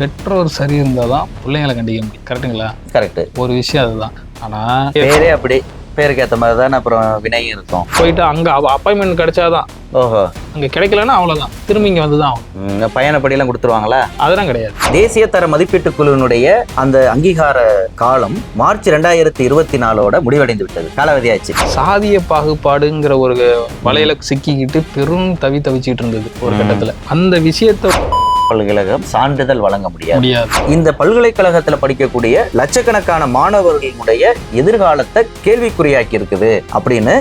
பெற்றோர் சரி இருந்தால் தான் பிள்ளைங்களை கண்டிக்க முடியும். கரெக்டுங்களா கரெக்ட் ஒரு விஷயம் அதுதான். ஆனால் பேரே அப்படி பேருக்கு ஏத்த மாதிரி தானே அப்புறம் வினையும் இருக்கும். போயிட்டு அங்கே அப்பாயின்மெண்ட் கிடைச்சாதான். ஓஹோ. அங்கே கிடைக்கலன்னா அவ்வளோதான் திரும்பி இங்கே வந்து தான் பயணப்படியெல்லாம் கொடுத்துருவாங்களா? அதெல்லாம் கிடையாது. தேசிய தர மதிப்பீட்டு குழுவினுடைய அந்த அங்கீகார காலம் மார்ச் ரெண்டாயிரத்தி இருபத்தி நாலோட முடிவடைந்து விட்டது. காலாவதியாச்சு சாதிய பாகுபாடுங்கிற ஒரு வலையில சிக்கிக்கிட்டு பெரும் தவி தவிச்சிட்டு இருந்தது ஒரு கட்டத்துல. அந்த விஷயத்த பல்கலைக்கழகம் சான்றிதழ் வழங்க முடியாது. இந்த பல்கலைக்கழகத்துல படிக்கக்கூடிய லட்சக்கணக்கான மாணவர்களுடைய எதிர்காலத்தை கேள்விக்குறியாக்கி இருக்குது. அப்படின்னு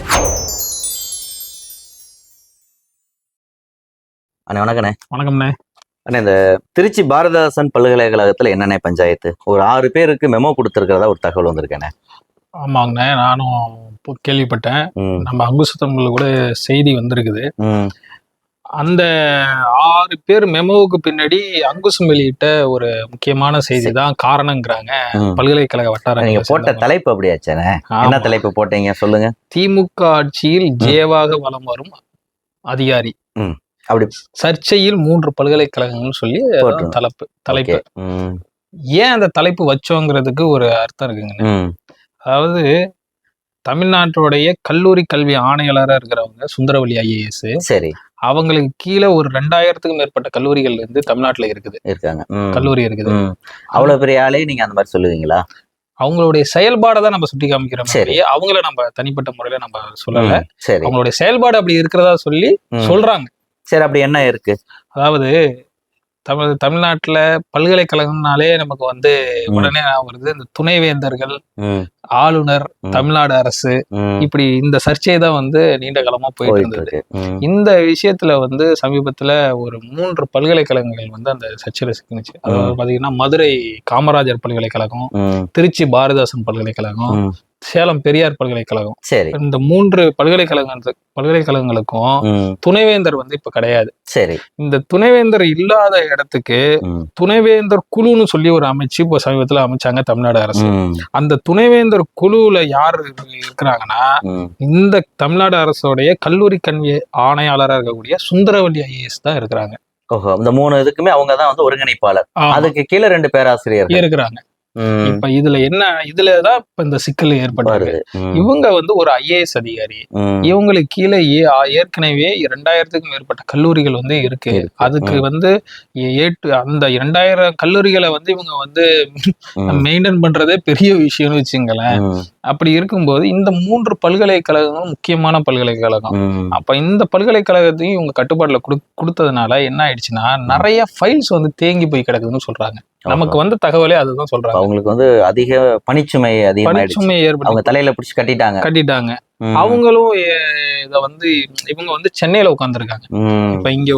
அண்ணே வணக்கண்ணே. வணக்கம்ண்ணே. அண்ணே இந்த திருச்சி பாரதாசன் பல்கலைக்கழகத்துல என்னென்ன பஞ்சாயத்து? ஒரு ஆறு பேருக்கு மெமோ கொடுத்துருக்கிறதா ஒரு தகவல் வந்திருக்கேண்ணே. ஆமாங்கண்ணே நானும் கேள்விப்பட்டேன். நம்ம அங்குசத்தமிழ்ல கூட செய்தி வந்திருக்குது. அந்த ஆறு பேர் மெமோவுக்கு பின்னாடி அங்குசம் வெளியிட்ட ஒரு முக்கியமான செய்தி தான் காரணங்கிறாங்க. பல்கலைக்கழக நீங்க வட்டாரங்கள் போட்ட. தலைப்பு அப்படியாச்சேண்ணே? என்ன. தலைப்பு போட்டீங்க? சொல்லுங்க. திமுக ஆட்சியில் ஜேவாக வலம் வரும் அதிகாரி. அப்படி சர்ச்சையில் மூன்று பல்கலைக்கழகங்கள் சொல்லி. தலைப்பு தலைப்பு. ஏன் அந்த தலைப்பு வச்சோங்கிறதுக்கு ஒரு அர்த்தம் இருக்குங்க அதாவது தமிழ்நாட்டுடைய கல்லூரி கல்வி ஆணையாளராக இருக்கிறவங்க சுந்தரவல்லி ஐஏஎஸ். சரி. அவங்களுக்கு கீழே ஒரு ரெண்டாயிரத்துக்கும் மேற்பட்ட கல்லூரிகள் இருந்து தமிழ்நாட்டுல இருக்குது. இருக்காங்க. கல்லூரி இருக்குது. அவ்வளவு பெரிய ஆளே நீங்க அந்த மாதிரி சொல்லுவீங்களா? அவங்களுடைய செயல்பாடை தான் நம்ம சுட்டி காமிக்கிறோம் சரி. அவங்கள நம்ம தனிப்பட்ட முறையில நம்ம சொல்லல. சரி. அவங்களுடைய செயல்பாடு அப்படி இருக்கிறதா சொல்லி. சொல்றாங்க. சரி அப்படி என்ன இருக்கு? அதாவது தமிழ் தமிழ்நாட்டுல பல்கலைக்கழகம்னாலே நமக்கு வந்து. உடனே ஞாபகம் வருது. இந்த துணைவேந்தர்கள் ஆளுநர். தமிழ்நாடு அரசு. இப்படி இந்த சர்ச்சை தான் வந்து நீண்ட காலமா போயிட்டு இருந்தது. இந்த விஷயத்துல வந்து சமீபத்துல ஒரு மூன்று பல்கலைக்கழகங்கள் வந்து அந்த சர்ச்சையில சிக்கினுச்சு. அதாவது பாத்தீங்கன்னா மதுரை காமராஜர் பல்கலைக்கழகம் திருச்சி பாரதிதாசன் பல்கலைக்கழகம். சேலம் பெரியார் பல்கலைக்கழகம். சரி. இந்த மூன்று பல்கலைக்கழக பல்கலைக்கழகங்களுக்கும் துணைவேந்தர் வந்து இப்ப கிடையாது. சரி. இந்த துணைவேந்தர் இல்லாத இடத்துக்கு துணைவேந்தர் குழுன்னு சொல்லி ஒரு அமைச்சு இப்போ சமீபத்துல அமைச்சாங்க தமிழ்நாடு அரசு. அந்த துணைவேந்தர் குழுவுல யார் இருக்கிறாங்கன்னா. இந்த தமிழ்நாடு அரசுடைய கல்லூரி கல்வி ஆணையாளராக இருக்கக்கூடிய சுந்தரவல்லி ஐஏஎஸ் தான் இருக்கிறாங்க. ஓஹோ இந்த மூணு இதுக்குமே அவங்க தான் வந்து ஒருங்கிணைப்பாளர். அதுக்கு கீழே ரெண்டு பேராசிரியர்கள். இருக்கிறாங்க. இப்ப இதுல என்ன இதுலதான் இப்ப இந்த சிக்கல் ம், இவங்க வந்து ஒரு ஐஏஎஸ் அதிகாரி. இவங்களுக்கு கீழே ஏற்கனவே இரண்டாயிரத்துக்கும் மேற்பட்ட கல்லூரிகள் வந்து இருக்கு. அதுக்கு வந்து ஏட்டு அந்த இரண்டாயிரம் கல்லூரிகளை வந்து இவங்க வந்து மெயின்டைன் பண்றதே பெரிய விஷயம்னு வச்சுங்களேன். அப்படி இருக்கும்போது இந்த மூன்று பல்கலைக்கழகங்களும் முக்கியமான பல்கலைக்கழகம். அப்ப இந்த பல்கலைக்கழகத்தையும் இவங்க கட்டுப்பாட்டுல கொடு கொடுத்ததுனால என்ன ஆயிடுச்சுன்னா நிறைய ஃபைல்ஸ் வந்து தேங்கி போய் கிடக்குதுன்னு சொல்றாங்க. நமக்கு வந்து தகவலே அதுதான் சொல்றாங்க. அவங்களுக்கு வந்து அதிக பணிச்சுமை அதிகமாயிடுச்சு. பணிச்சுமை ஏற்பட்டு அவங்க தலையில பிடிச்சு கட்டிட்டாங்க. கட்டிட்டாங்க. அவங்களும் இத வந்து இவங்க வந்து சென்னையில உட்காந்துருக்காங்க இப்ப இங்க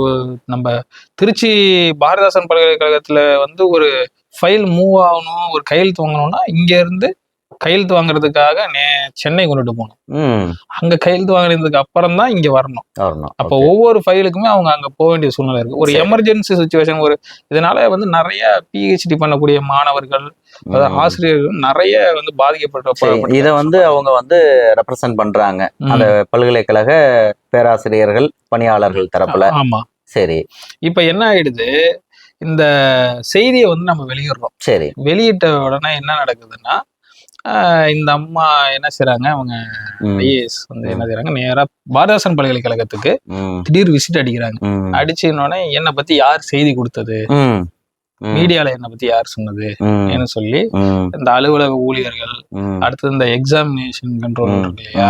நம்ம திருச்சி பாரதாசன் பல்கலைக்கழகத்துல வந்து ஒரு ஃபைல் மூவ் ஆகணும் ஒரு கையெழுத்து வாங்கணும்னா இங்க இருந்து கையெழுத்து வாங்குறதுக்காக நே சென்னை கொண்டுட்டு போகணும். அங்க கையெழுத்து வாங்குறதுக்கு அப்புறம் தான் இங்க வரணும். வரணும். அப்போ. ஒவ்வொரு ஃபைலுக்குமே அவங்க அங்க போக வேண்டிய சூழ்நிலை இருக்கு. ஒரு. எமர்ஜென்சி சுச்சுவேஷன் ஒரு இதனால வந்து நிறைய பிஹெச்டி பண்ணக்கூடிய மாணவர்கள் அதாவது. ஆசிரியர்கள் நிறைய வந்து பாதிக்கப்பட்ட இத வந்து அவங்க வந்து ரெப்ரசன்ட் பண்றாங்க. அந்த பல்கலைக்கழக பேராசிரியர்கள் பணியாளர்கள் தரப்புல. ஆமா. சரி. இப்ப என்ன ஆயிடுது? இந்த செய்தியை வந்து நம்ம வெளியிடுறோம். சரி. வெளியிட்ட உடனே என்ன நடக்குதுன்னா இந்த அம்மா என்ன செய்றாங்க? அவங்க ஐஏஎஸ் வந்து என்ன செய்றாங்க? நேரா பாரதாசன் பல்கலைக்கழகத்துக்கு திடீர் விசிட் அடிக்கிறாங்க. அடிச்சுனோடனே என்னை பத்தி யார் செய்தி கொடுத்தது? மீடியால என்னை பத்தி யார் சொன்னது ம், ன்னு சொல்லி இந்த அலுவலக ஊழியர்கள் ம், அடுத்து இந்த எக்ஸாமினேஷன் கண்ட்ரோல் இருக்கு இல்லையா?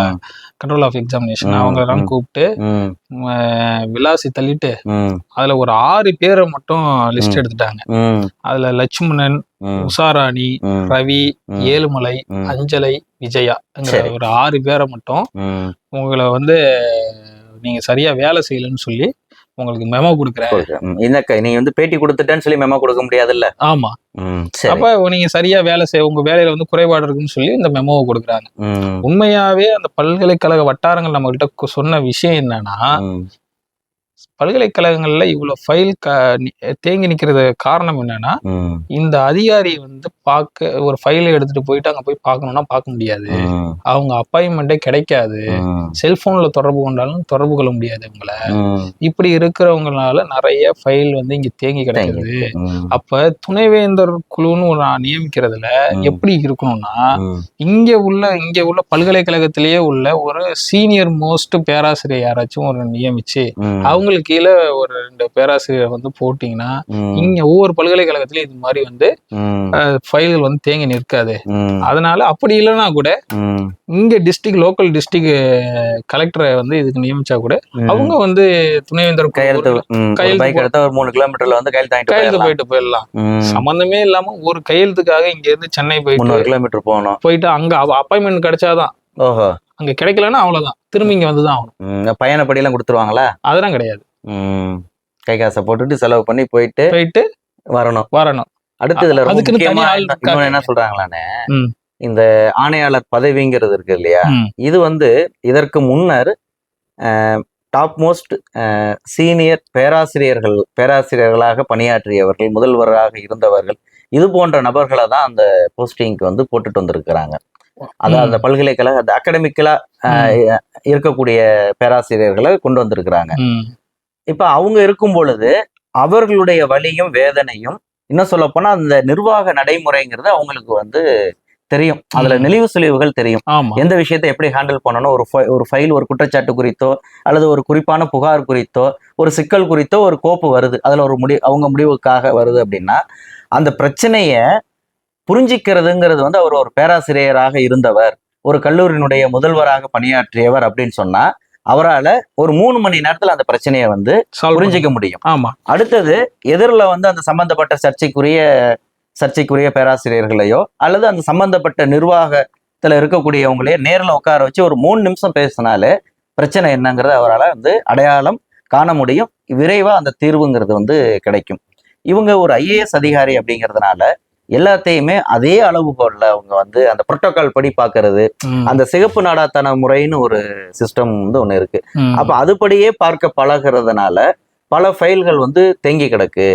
கண்ட்ரோல் ஆஃப் எக்ஸாமினேஷன் ம், அவங்க எல்லாம் ம். கூப்பிட்டு விலாசி தள்ளிட்டு அதுல ஒரு ஆறு பேரை மட்டும் லிஸ்ட். எடுத்துட்டாங்க. அதுல லட்சுமணன் உஷாராணி ரவி ஏழுமலை அஞ்சலை விஜயாங்கிற. ஒரு ஆறு பேரை மட்டும். உங்களை வந்து நீங்க சரியா வேலை செய்யலன்னு சொல்லி உங்களுக்கு மெமோ கொடுக்குறேன். கொடுக்குறேன். ம், இந்த க- நீ வந்து பேட்டி கொடுத்துட்டேன்னு சொல்லி மெமோ கொடுக்க முடியாதுல்ல? ஆமா. அப்ப நீங்க சரியா வேலை செய்ய உங்க வேலையில வந்து குறைபாடு இருக்குன்னு சொல்லி இந்த மெமோவை கொடுக்குறாங்க. உண்மையாவே அந்த பல்கலைக்கழக வட்டாரங்கள் நம்ம கிட்ட சொன்ன விஷயம் என்னன்னா பல்கலைக்கழகங்கள்ல இவ்வளவு ஃபைல் தேங்கி நிக்கிறது காரணம் என்னன்னா இந்த அதிகாரி வந்து பார்க்க ஒரு ஃபைலை எடுத்துட்டு போயிட்டு அங்க போய் பார்க்கணும்னா பார்க்க முடியாது. அவங்க அப்பாயின்மெண்ட்டே கிடைக்காது. செல்போன்ல தொடர்பு கொண்டாலும் தொடர்பு கொள்ள முடியாது அவங்கள இப்படி இருக்கிறவங்களால நிறைய ஃபைல் வந்து இங்க தேங்கி கிடக்குது. அப்ப துணைவேந்தர் குழுன்னு ஒரு நான் நியமிக்கிறதுல. எப்படி இருக்கணும்னா இங்க உள்ள இங்க உள்ள பல்கலைக்கழகத்திலேயே உள்ள ஒரு சீனியர் மோஸ்ட் பேராசிரியர் யாராச்சும் ஒரு நியமிச்சு அவங்களுக்கு கீழே ஒரு ரெண்டு பேராசிரியர் வந்து போட்டீங்கன்னா இங்க ஒவ்வொரு பல்கலைக்கழகத்திலயும் இது மாதிரி வந்து ஃபைல்கள் வந்து தேங்கி நிற்காது. அதனால அப்படி இல்லைன்னா கூட இங்க டிஸ்ட்ரிக்ட் லோக்கல் டிஸ்ட்ரிக்ட் கலெக்டரை வந்து இதுக்கு நியமிச்சா கூட. அவங்க வந்து துணைவேந்தர் கையெழுத்து கையெழுத்து ஒரு மூணு கிலோமீட்டர்ல வந்து கையெழுத்து கையெழுத்து. போயிட்டு போயிடலாம். சம்பந்தமே இல்லாம ஒரு கையெழுத்துக்காக இங்க இருந்து சென்னை போயிட்டு கிலோமீட்டர் போகணும். போயிட்டு அங்க அப்பாயின்மெண்ட் கிடைச்சாதான். ஓஹோ. அங்க கிடைக்கலன்னா அவ்வளவுதான். திரும்பி இங்க வந்துதான் ஆகணும். பயணப்படி எல்லாம் கொடுத்துருவாங்களா? அதெல்லாம் கிடையாது. கை காசை போட்டுட்டு செலவு பண்ணி போயிட்டு போயிட்டு வரணும். வரணும். அடுத்து இதுல ரொம்ப என்ன சொல்றாங்களானே. இந்த ஆணையாளர் பதவிங்கிறது இருக்கு இல்லையா. இது வந்து இதற்கு முன்னர் டாப் மோஸ்ட் சீனியர் பேராசிரியர்கள் பேராசிரியர்களாக பணியாற்றியவர்கள் முதல்வராக இருந்தவர்கள் இது போன்ற நபர்களை தான் அந்த போஸ்டிங்க்கு வந்து போட்டுட்டு வந்திருக்கிறாங்க. அதாவது அந்த பல்கலைக்கழக அந்த அகடமிக்கலா இருக்கக்கூடிய பேராசிரியர்களை கொண்டு வந்திருக்கிறாங்க. இப்ப அவங்க இருக்கும் பொழுது அவர்களுடைய வலியும் வேதனையும் இன்னும் சொல்ல போனா அந்த நிர்வாக நடைமுறைங்கிறது அவங்களுக்கு வந்து தெரியும். அதுல. நெளிவு சுழிவுகள் தெரியும். எந்த விஷயத்தை எப்படி ஹேண்டில் பண்ணணும்? ஒரு ஒரு ஃபைல் ஒரு குற்றச்சாட்டு குறித்தோ அல்லது ஒரு குறிப்பான புகார் குறித்தோ ஒரு சிக்கல் குறித்தோ ஒரு கோப்பு வருது. அதுல ஒரு முடி அவங்க முடிவுக்காக வருது அப்படின்னா அந்த பிரச்சனைய புரிஞ்சிக்கிறதுங்கிறது வந்து அவர் ஒரு பேராசிரியராக இருந்தவர். ஒரு கல்லூரியினுடைய முதல்வராக பணியாற்றியவர் அப்படின்னு சொன்னா அவரால ஒரு மூணு மணி நேரத்துல அந்த பிரச்சனையை வந்து புரிஞ்சிக்க முடியும். ஆமா. அடுத்தது எதிரில் வந்து அந்த சம்பந்தப்பட்ட சர்ச்சைக்குரிய சர்ச்சைக்குரிய பேராசிரியர்களையோ அல்லது அந்த சம்பந்தப்பட்ட நிர்வாகத்துல இருக்கக்கூடியவங்களையோ நேர்ல உட்கார வச்சு ஒரு மூணு நிமிஷம் பேசினாலே பிரச்சனை என்னங்கிறத அவரால் வந்து அடையாளம் காண முடியும். விரைவா அந்த தீர்வுங்கிறது வந்து கிடைக்கும். இவங்க ஒரு ஐஏஎஸ் அதிகாரி அப்படிங்கிறதுனால எல்லாத்தையுமே அதே அளவுகோல்ல அவங்க வந்து அந்த புரோட்டோகால் படி பார்க்கிறது ம். அந்த சிகப்பு நாடாத்தன முறைன்னு ஒரு சிஸ்டம் வந்து ஒன்று இருக்கு. அப்ப அதுபடியே பார்க்க பழகுறதுனால பல ஃபைல்கள் வந்து தேங்கி கிடக்கு.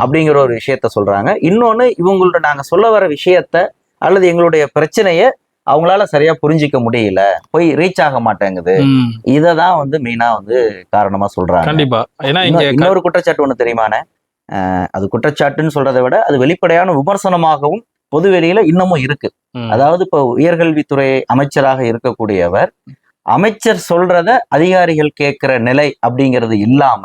அப்படிங்கிற ஒரு விஷயத்த சொல்றாங்க இன்னொன்னு இவங்களோட நாங்க சொல்ல வர விஷயத்த அல்லது எங்களுடைய பிரச்சனைய அவங்களால சரியா புரிஞ்சிக்க முடியல போய் ரீச் ஆக மாட்டேங்குது ம். இதை தான் வந்து மெயினா வந்து காரணமா சொல்றாங்க கண்டிப்பா ஏன்னா இன்னொரு- குற்றச்சாட்டு ஒண்ணு தெரியுமானே அது குற்றச்சாட்டுன்னு சொல்றதை விட அது வெளிப்படையான விமர்சனமாகவும் பொதுவெளியில இன்னமும் இருக்கு. அதாவது இப்போ உயர்கல்வித்துறை அமைச்சராக இருக்கக்கூடியவர் அமைச்சர் சொல்றத அதிகாரிகள் கேட்கிற நிலை அப்படிங்கிறது இல்லாம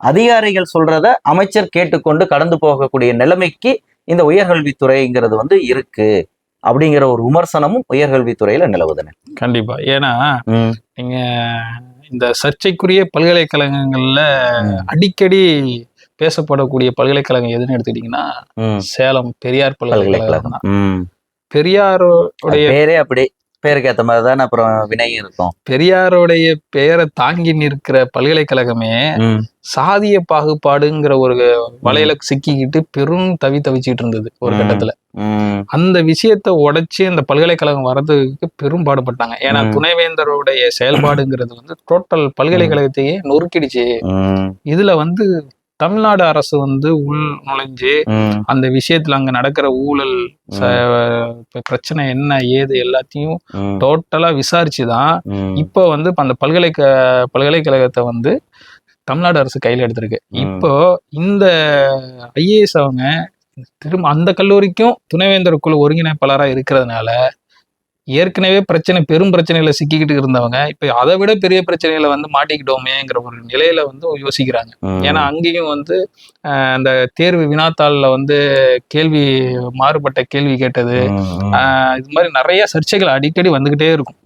அதிகாரிகள் சொல்றத அமைச்சர் கேட்டுக்கொண்டு கடந்து போகக்கூடிய நிலைமைக்கு இந்த உயர்கல்வித்துறைங்கிறது வந்து இருக்கு அப்படிங்கிற ஒரு விமர்சனமும் உயர்கல்வித்துறையில நிலவுதுன்னு. கண்டிப்பா. ஏன்னா நீங்க இந்த சர்ச்சைக்குரிய பல்கலைக்கழகங்கள்ல அடிக்கடி பேசப்படக்கூடிய பல்கலைக்கழகம் எதுன்னு எடுத்துக்கிட்டீங்கன்னா. சேலம் பெரியார் பல்கலைக்கழகம் தான். பெரியாருடைய பேரே அப்படி பேருக்கு ஏத்த மாதிரி தானே அப்புறம் வினையும் இருக்கும். பெரியாருடைய பெயரை தாங்கி நிற்கிற பல்கலைக்கழகமே சாதிய பாகுபாடுங்கிற ஒரு வலையில சிக்கிக்கிட்டு பெரும் தவி தவிச்சிட்டு இருந்தது ஒரு. கட்டத்துல. அந்த விஷயத்தை உடைச்சு அந்த பல்கலைக்கழகம் வர்றதுக்கு பெரும் பாடுபட்டாங்க. ஏன்னா. துணைவேந்தருடைய செயல்பாடுங்கிறது வந்து டோட்டல் பல்கலைக்கழகத்தையே நொறுக்கிடுச்சு. இதுல வந்து தமிழ்நாடு அரசு வந்து உள் நுழைஞ்சு அந்த விஷயத்துல அங்க நடக்கிற ஊழல் பிரச்சனை என்ன ஏது எல்லாத்தையும் டோட்டலா விசாரிச்சுதான் இப்போ வந்து அந்த பல்கலைக்க பல்கலைக்கழகத்தை வந்து தமிழ்நாடு அரசு கையில எடுத்திருக்கு. இப்போ இந்த ஐஏஎஸ் அவங்க திரும்ப அந்த கல்லூரிக்கும் துணைவேந்தர் குழு ஒருங்கிணைப்பாளரா இருக்கிறதுனால ஏற்கனவே பிரச்சனை பெரும் பிரச்சனைகளை சிக்கிக்கிட்டு இருந்தவங்க இப்ப அதை விட பெரிய பிரச்சனைகளை வந்து மாட்டிக்கிட்டோமேங்கிற ஒரு நிலையில வந்து யோசிக்கிறாங்க. ஏன்னா அங்கேயும் வந்து அந்த தேர்வு வினாத்தாள்ல வந்து கேள்வி மாறுபட்ட கேள்வி கேட்டது இது மாதிரி நிறைய சர்ச்சைகள் அடிக்கடி வந்துகிட்டே இருக்கும்.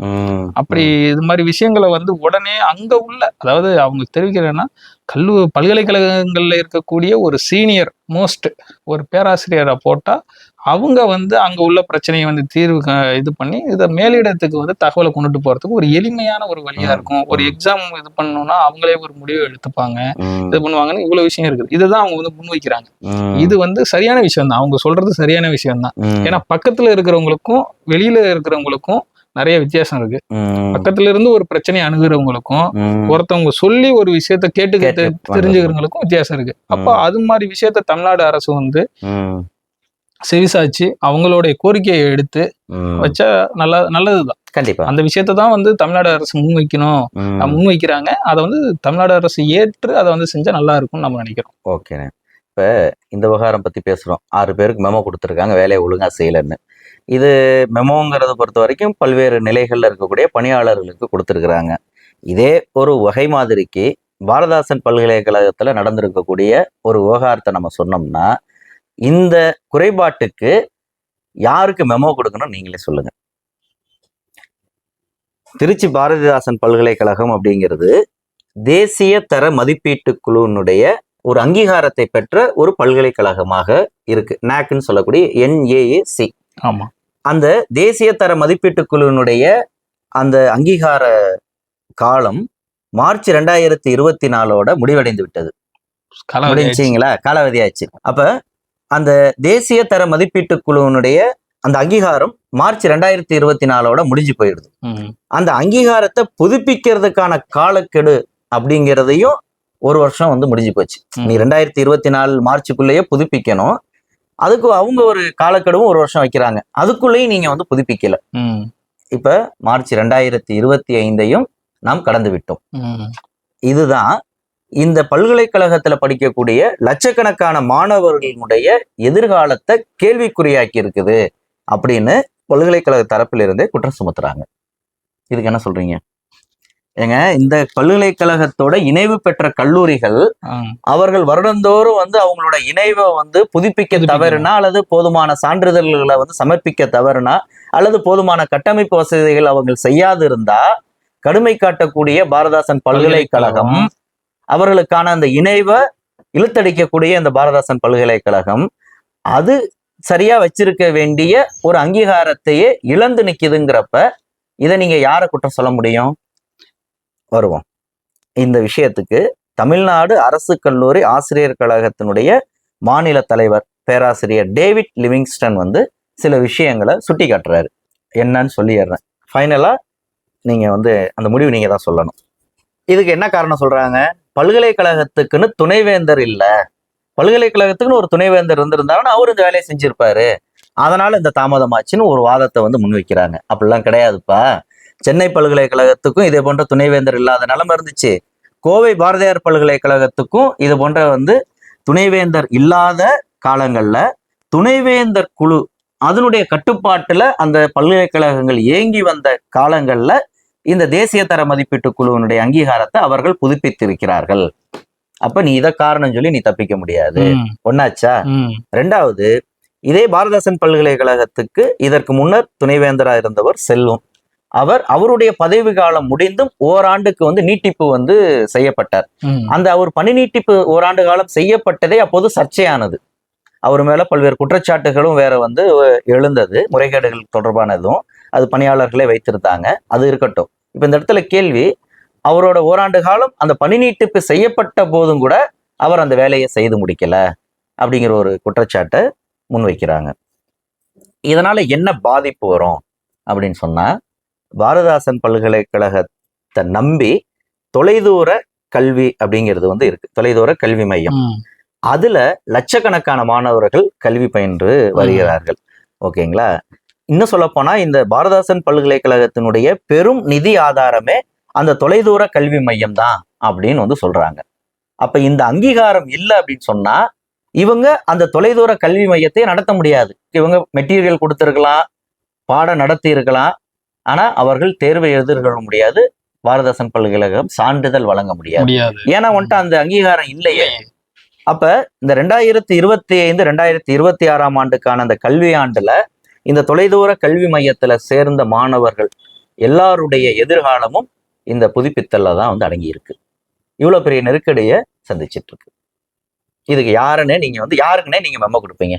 அப்படி இது மாதிரி விஷயங்களை வந்து உடனே அங்க உள்ள அதாவது அவங்க தெரிவிக்கிறேன்னா கல்லூ பல்கலைக்கழகங்கள்ல இருக்கக்கூடிய ஒரு சீனியர் மோஸ்ட் ஒரு பேராசிரியரை போட்டா அவங்க வந்து அங்க உள்ள பிரச்சனையை வந்து தீர்வு இது பண்ணி இதை மேலிடத்துக்கு வந்து தகவலை கொண்டுட்டு போறதுக்கு ஒரு எளிமையான ஒரு வழியா இருக்கும். ஒரு. எக்ஸாம் இது பண்ணணும்னா அவங்களே ஒரு முடிவு எடுத்துப்பாங்க. இது பண்ணுவாங்கன்னு இவ்வளவு விஷயம் இருக்குது. இதுதான் அவங்க வந்து முன்வைக்கிறாங்க. இது வந்து சரியான விஷயம் தான். அவங்க சொல்றது சரியான விஷயம் தான். ஏன்னா பக்கத்துல இருக்கிறவங்களுக்கும் வெளியில இருக்கிறவங்களுக்கும் நிறைய வித்தியாசம் இருக்கு. பக்கத்துல இருந்து ஒரு பிரச்சனையை அணுகுறவங்களுக்கும் ஒருத்தவங்க சொல்லி ஒரு விஷயத்த கேட்டு தெரிஞ்சுக்கிறவங்களுக்கும் வித்தியாசம் இருக்கு. அப்ப. அது மாதிரி விஷயத்த தமிழ்நாடு அரசு வந்து செவிசாச்சு அவங்களுடைய கோரிக்கையை எடுத்து. வச்சா நல்ல நல்லதுதான். கண்டிப்பா. அந்த விஷயத்தை தான் வந்து தமிழ்நாடு அரசு முன்வைக்கணும். முன்வைக்கிறாங்க. அதை வந்து தமிழ்நாடு அரசு ஏற்று அதை வந்து செஞ்சா நல்லா இருக்கும்னு நம்ம நினைக்கிறோம். ஓகேண்ணே. இப்ப இந்த விவகாரம் பத்தி பேசுறோம். ஆறு பேருக்கு மெமோ கொடுத்துருக்காங்க. வேலையை ஒழுங்கா செய்யலன்னு. இது மெமோங்கிறத பொறுத்த வரைக்கும் பல்வேறு நிலைகள்ல இருக்கக்கூடிய பணியாளர்களுக்கு கொடுத்துருக்குறாங்க. இதே ஒரு வகை மாதிரிக்கு பாரதாசன் பல்கலைக்கழகத்துல நடந்திருக்கக்கூடிய ஒரு விவகாரத்தை நம்ம சொன்னோம்னா இந்த குறைபாட்டுக்கு யாருக்கு மெமோ கொடுக்கணும் நீங்களே சொல்லுங்க. திருச்சி பாரதிதாசன் பல்கலைக்கழகம் அப்படிங்கிறது தேசிய தர மதிப்பீட்டு குழுவினுடைய ஒரு அங்கீகாரத்தை பெற்ற ஒரு பல்கலைக்கழகமாக இருக்கு. நாக்னு சொல்லக்கூடிய என்ஏஏசி ஆமா. அந்த தேசிய தர மதிப்பீட்டு குழுவினுடைய அந்த அங்கீகார காலம் மார்ச் ரெண்டாயிரத்தி இருபத்தி நாலோட முடிவடைந்து விட்டது. முடிஞ்சுங்களா? காலாவதி ஆயிடுச்சு. அப்ப அந்த தேசிய தர மதிப்பீட்டு குழுவினுடைய அந்த அங்கீகாரம் மார்ச் ரெண்டாயிரத்தி இருபத்தி நாலோட முடிஞ்சு போயிடுது. அந்த அங்கீகாரத்தை புதுப்பிக்கிறதுக்கான காலக்கெடு அப்படிங்கிறதையும் ஒரு வருஷம் வந்து முடிஞ்சு போச்சு. நீ ரெண்டாயிரத்தி இருபத்தி நாலு மார்ச்சுக்குள்ளேயே புதுப்பிக்கணும். அதுக்கு அவங்க ஒரு காலக்கெடுவும் ஒரு வருஷம் வைக்கிறாங்க. அதுக்குள்ளேயும் நீங்க வந்து புதுப்பிக்கல. இப்ப மார்ச் ரெண்டாயிரத்தி இருபத்தி ஐந்தையும் நாம் கடந்து விட்டோம். இதுதான் இந்த பல்கலைக்கழகத்துல படிக்கக்கூடிய லட்சக்கணக்கான மாணவர்களுடைய எதிர்காலத்தை கேள்விக்குறியாக்கி இருக்குது அப்படின்னு பல்கலைக்கழக தரப்பிலிருந்தே குற்றம் சுமத்துறாங்க. இதுக்கு என்ன சொல்றீங்க? ஏங்க இந்த பல்கலைக்கழகத்தோட இணைவு பெற்ற கல்லூரிகள் அவர்கள் வருடந்தோறும் வந்து அவங்களோட இணைவை வந்து புதுப்பிக்க. தவறுனா அல்லது போதுமான சான்றிதழ்களை வந்து சமர்ப்பிக்க தவறுனா அல்லது போதுமான கட்டமைப்பு வசதிகள் அவங்க செய்யாது இருந்தா கடுமை காட்டக்கூடிய பாரதாசன் பல்கலைக்கழகம் அவர்களுக்கான அந்த இணைவை இழுத்தடிக்கக்கூடிய இந்த பாரதாசன் பல்கலைக்கழகம் அது சரியா வச்சிருக்க வேண்டிய ஒரு அங்கீகாரத்தையே இழந்து நிக்குதுங்கிறப்ப இதை நீங்க யாரை குற்றம் சொல்ல முடியும்? வருவோம். இந்த விஷயத்துக்கு தமிழ்நாடு அரசு கல்லூரி ஆசிரியர் கழகத்தினுடைய மாநில தலைவர் பேராசிரியர் டேவிட் லிவிங்ஸ்டன் வந்து சில விஷயங்களை சுட்டி காட்டுறாரு என்னன்னு சொல்லிடுறேன். ஃபைனலாக நீங்கள் வந்து அந்த முடிவு நீங்கள் தான் சொல்லணும். இதுக்கு என்ன காரணம் சொல்கிறாங்க பல்கலைக்கழகத்துக்குன்னு துணைவேந்தர் இல்ல. பல்கலைக்கழகத்துக்குன்னு ஒரு துணைவேந்தர் இருந்திருந்தாருன்னா அவர் இந்த வேலையை செஞ்சிருப்பாரு. அதனால இந்த தாமதமாச்சுன்னு ஒரு வாதத்தை வந்து முன்வைக்கிறாங்க அப்படிலாம் கிடையாதுப்பா. சென்னை பல்கலைக்கழகத்துக்கும் இதே போன்ற துணைவேந்தர் இல்லாத நிலைமை இருந்துச்சு. கோவை பாரதியார் பல்கலைக்கழகத்துக்கும் இது போன்ற வந்து துணைவேந்தர் இல்லாத காலங்களில் துணைவேந்தர் குழு அதனுடைய கட்டுப்பாட்டுல அந்த பல்கலைக்கழகங்கள் இயங்கி வந்த காலங்களில் இந்த தேசிய தர மதிப்பீட்டு குழுவினுடைய அங்கீகாரத்தை அவர்கள் புதுப்பித்திருக்கிறார்கள். அப்ப நீ இத காரணம் சொல்லி நீ தப்பிக்க முடியாது. ஒன்னாச்சா ரெண்டாவது இதே பாரதாசன் பல்கலைக்கழகத்துக்கு இதற்கு முன்னர் துணைவேந்தரா இருந்தவர் செல்வம். அவர் அவருடைய பதவி காலம் முடிந்தும் ஓராண்டுக்கு வந்து நீட்டிப்பு வந்து செய்யப்பட்டார். அந்த அவர் பணி நீட்டிப்பு ஓராண்டு காலம் செய்யப்பட்டதே அப்போது சர்ச்சையானது. அவர் மேல பல்வேறு குற்றச்சாட்டுகளும் வேற வந்து எழுந்தது முறைகேடுகள் தொடர்பானதும். அது பணியாளர்களே வைத்திருந்தாங்க. அது இருக்கட்டும். இப்ப இந்த இடத்துல கேள்வி அவரோட ஓராண்டு காலம் அந்த பணி நீட்டிப்பு செய்யப்பட்ட போதும் கூட அவர் அந்த வேலையை செய்து முடிக்கல அப்படிங்கிற ஒரு குற்றச்சாட்டை முன்வைக்கிறாங்க. இதனால என்ன பாதிப்பு வரும் அப்படின்னு சொன்னா பாரதாசன் பல்கலைக்கழகத்தை நம்பி தொலைதூர கல்வி அப்படிங்கிறது வந்து இருக்கு. தொலைதூர கல்வி மையம். அதுல லட்சக்கணக்கான மாணவர்கள் கல்வி பயின்று வருகிறார்கள். ஓகேங்களா? இன்னும் சொல்ல போனா இந்த பாரதாசன் பல்கலைக்கழகத்தினுடைய பெரும் நிதி ஆதாரமே அந்த தொலைதூர கல்வி மையம் தான் அப்படின்னு வந்து சொல்றாங்க. அப்ப இந்த அங்கீகாரம் இல்லை அப்படின்னு சொன்னா இவங்க அந்த தொலைதூர கல்வி மையத்தை நடத்த முடியாது. இவங்க மெட்டீரியல் கொடுத்திருக்கலாம் பாடம் நடத்தி இருக்கலாம் ஆனா அவர்கள் தேர்வை எதிர்கொள்ள முடியாது பாரதாசன் பல்கலைக்கழகம் சான்றிதழ் வழங்க முடியாது. முடியாது. ஏன்னா வந்துட்டு அந்த அங்கீகாரம் இல்லையே. அப்ப இந்த ரெண்டாயிரத்தி இருபத்தி ஐந்து ரெண்டாயிரத்தி இருபத்தி ஆறாம் ஆண்டுக்கான அந்த கல்வி ஆண்டுல இந்த தொலைதூர கல்வி மையத்துல சேர்ந்த மாணவர்கள் எல்லாருடைய எதிர்காலமும் இந்த புதுப்பித்தல்ல தான் வந்து அடங்கி இருக்கு இவ்வளவு பெரிய நெருக்கடியை சந்திச்சிட்டு இருக்கு இதுக்கு யாருன்னே நீங்க வந்து யாருக்குன்னே நீங்க மெம்ம கொடுப்பீங்க?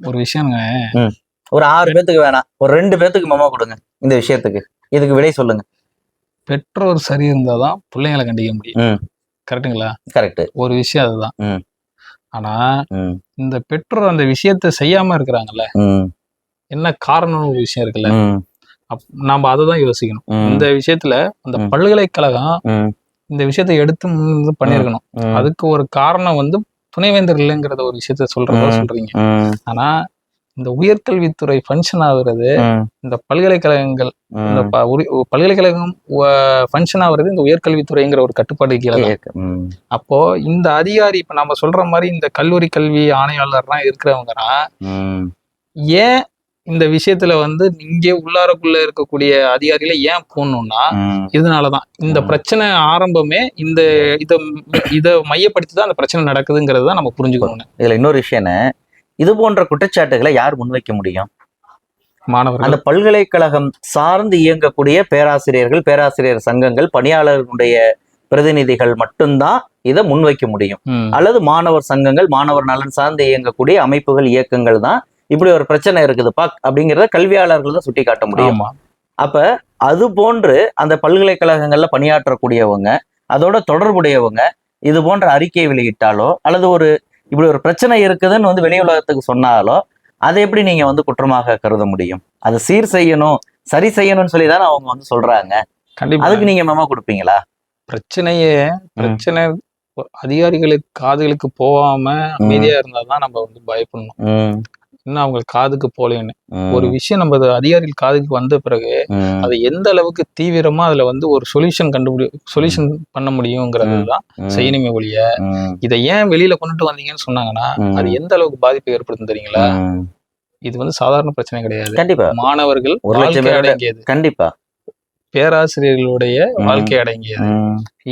ஒரு விஷயங்க ஒரு ஆறு பேத்துக்கு வேணாம். ஒரு ரெண்டு பேத்துக்கு மெம்ம கொடுங்க இந்த விஷயத்துக்கு. இதுக்கு விடை சொல்லுங்க. பெற்றோர் சரி இருந்தாதான் பிள்ளைங்களை கண்டிக்க முடியும். ம். கரெக்ட்டுங்களா? கரெக்ட் ஒரு விஷயம் அதுதான். ம். ஆனா இந்த பெற்றோர் அந்த விஷயத்த செய்யாம இருக்கிறாங்கல்ல என்ன காரணம் ஒரு விஷயம் இருக்குல்ல ம், அப்- நாம அதை தான் யோசிக்கணும். இந்த விஷயத்துல அந்த. பல்கலைக்கழகம் இந்த விஷயத்தை எடுத்து பண்ணிருக்கணும் அதுக்கு ஒரு காரணம் வந்து துணைவேந்தர் இல்லைங்கிறத ஒரு விஷயத்த சொல்றதா. சொல்றீங்க. ஆனா இந்த உயர்கல்வித்துறை ஃபங்க்ஷன் ஆகுறது இந்த பல்கலைக்கழகங்கள் இந்த பல்கலைக்கழகம் ஃபங்க்ஷன் ஆகுறது இந்த உயர்கல்வித்துறைங்கிற ஒரு கட்டுப்பாடு கீழே அப்போ இந்த அதிகாரி இப்ப நம்ம சொல்ற மாதிரி இந்த கல்லூரி கல்வி ஆணையாளர்லாம் இருக்கிறவங்கன்னா ஏன் இந்த விஷயத்துல வந்து இங்கே உள்ளாரக்குள்ள இருக்கக்கூடிய அதிகாரிகளை ஏன் போடணும்னா ம், இதனாலதான். இந்த. பிரச்சனை ஆரம்பமே இந்த இத இத மையப்படுத்தி தான் அந்த பிரச்சனை நடக்குதுங்கிறது தான் நம்ம புரிஞ்சுக்கணும் இதுல இன்னொரு விஷயம் என்ன? இது போன்ற குற்றச்சாட்டுகளை யார் முன்வைக்க முடியும்? மாணவர்கள். அந்த பல்கலைக்கழகம் சார்ந்து இயங்கக்கூடிய பேராசிரியர்கள் பேராசிரியர் சங்கங்கள் பணியாளர்களுடைய பிரதிநிதிகள் மட்டும்தான் இதை முன்வைக்க முடியும். அல்லது மாணவர் சங்கங்கள் மாணவர் நலன் சார்ந்து இயங்கக்கூடிய அமைப்புகள் இயக்கங்கள் தான் இப்படி ஒரு பிரச்சனை இருக்குதுப்பா அப்படிங்கிறத கல்வியாளர்கள் தான் சுட்டி காட்ட முடியும் அப்ப அது போன்று அந்த பல்கலைக்கழகங்கள்ல பணியாற்றக்கூடியவங்க அதோட தொடர்புடையவங்க இது போன்ற அறிக்கை வெளியிட்டாலோ அல்லது ஒரு இப்படி ஒரு பிரச்சனை இருக்குதுன்னு வந்து வெளி உலகத்துக்கு சொன்னாலோ அதை எப்படி நீங்க வந்து குற்றமாக கருத முடியும்? அதை சீர் செய்யணும் சரி செய்யணும்னு சொல்லி தானே அவங்க வந்து சொல்றாங்க. கண்டிப்பா. அதுக்கு நீங்க மெமோ கொடுப்பீங்களா? பிரச்சனையே பிரச்சனை அதிகாரிகளுக்கு காதுகளுக்கு போகாம அமைதியா இருந்தாதான் நம்ம வந்து பயப்படணும். இன்னும் அவங்க காதுக்கு போலேன்னு. ஒரு விஷயம் நம்ம அது அதிகாரிகள் காதுக்கு வந்த பிறகு அதை எந்த அளவுக்கு தீவிரமா அதுல வந்து ஒரு சொல்யூஷன் கண்டுபிடி சொல்யூஷன் பண்ண முடியுங்கிறது தான் ம், செய்யணுமே ஒழிய இதை ஏன் வெளியில கொண்டுட்டு வந்தீங்கன்னு சொன்னாங்கன்னா அது எந்த அளவுக்கு பாதிப்பை ஏற்படுத்தும் தெரியுங்களா. இது வந்து சாதாரண பிரச்சனை கிடையாது. கண்டிப்பா. மாணவர்கள் அடங்கியது. கண்டிப்பா. பேராசிரியர்களுடைய. வாழ்க்கை அடங்கியது.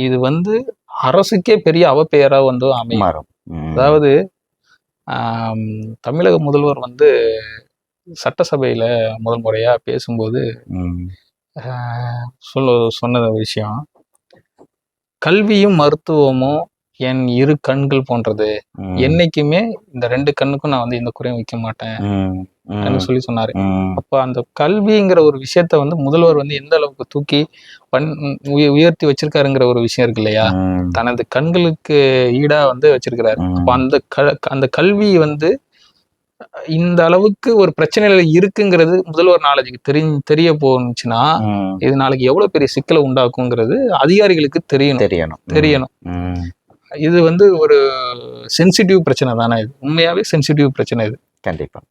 இது வந்து அரசுக்கே பெரிய அவப்பெயரா வந்து அமையும். அதாவது தமிழக முதல்வர் வந்து சட்டசபையில முதல் முறையா பேசும்போது சொல்ல சொன்ன விஷயம். கல்வியும் மருத்துவமும் என் இரு கண்கள் போன்றது. என்னைக்குமே இந்த ரெண்டு கண்ணுக்கும் நான் வந்து எந்த குறையும் வைக்க மாட்டேன். சொல்லி சொன்னாரு. அப்ப அந்த கல்விங்கிற ஒரு விஷயத்த வந்து முதல்வர் வந்து எந்த அளவுக்கு தூக்கி பண் உய- உயர்த்தி வச்சிருக்காருங்கிற ஒரு விஷயம் இருக்கு இல்லையா? தனது கண்களுக்கு ஈடா வந்து வச்சிருக்கிறாரு. அப்ப அந்த க அந்த கல்வி வந்து இந்த அளவுக்கு ஒரு பிரச்சனையில இருக்குங்கிறது முதல்வர் நாலேஜுக்கு தெரி தெரிய போனுச்சுன்னா இது நாளைக்கு எவ்வளவு பெரிய சிக்கலை உண்டாக்குங்கிறது அதிகாரிகளுக்கு தெரியணும். தெரியணும். தெரியணும். இது வந்து ஒரு சென்சிட்டிவ் பிரச்சனை தானே இது. உண்மையாவே சென்சிட்டிவ் பிரச்சனை இது. கண்டிப்பா.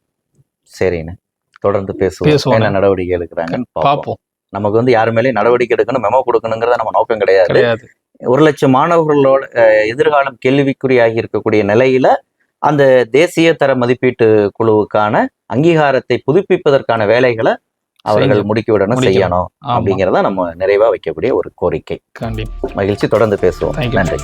சரிண்ணே. தொடர்ந்து பேசுவோம். என்ன நடவடிக்கை எடுக்கிறாங்கன்னு பார்ப்போம். நமக்கு வந்து யாரு மேலேயும் நடவடிக்கை எடுக்கணும் மெமோ கொடுக்கணுங்கிறத நம்ம நோக்கம் கிடையாது. ஒரு லட்சம் மாணவர்களோட எதிர்காலம் கேள்விக்குறியாகி இருக்கக்கூடிய நிலையில அந்த தேசிய தர மதிப்பீட்டு குழுவுக்கான அங்கீகாரத்தை புதுப்பிப்பதற்கான வேலைகளை அவர்கள். முடுக்கிவிடணும். செய்யணும் அப்படிங்கிறத நம்ம நிறைவா வைக்கக்கூடிய ஒரு கோரிக்கை. மகிழ்ச்சி. தொடர்ந்து பேசுவோம். நன்றி.